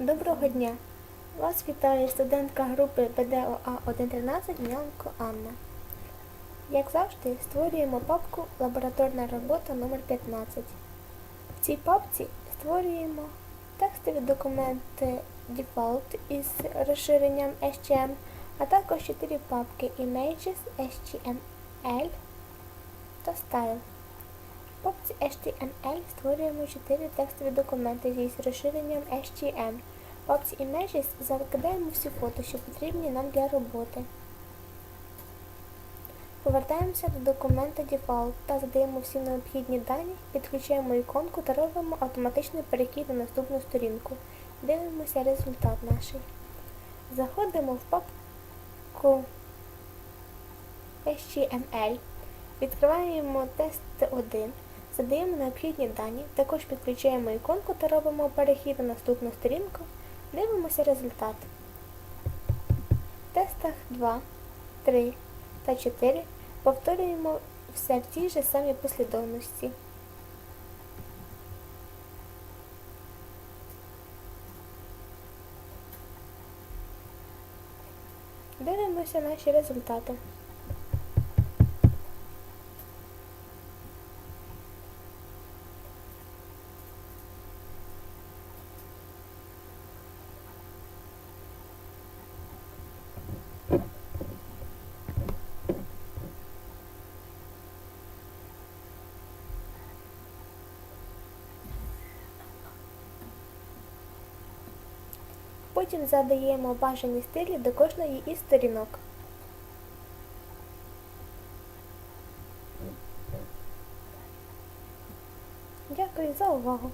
Доброго дня! Вас вітає студентка групи БДОА 113 Міланко Анна. Як завжди, створюємо папку Лабораторна робота номер 15 В цій папці створюємо текстові документи Default із розширенням STM, а також 4 папки Images, HTML та Style. Папці HTML створюємо 4 текстові документи зі розширенням HTML. В папці Images закидаємо всі фото, що потрібні нам для роботи. Повертаємося до документа Default та задаємо всі необхідні дані, підключаємо іконку та робимо автоматичний перехід на наступну сторінку. Дивимося результат наш. Заходимо в папку HTML. Відкриваємо тест 1, задаємо необхідні дані, також підключаємо іконку та робимо перехід на наступну сторінку, дивимося результат. В тестах 2, 3 та 4 повторюємо все в тій же самій послідовності. Дивимося наші результати. Потім задаємо бажані стилі до кожної із сторінок. Дякую за увагу!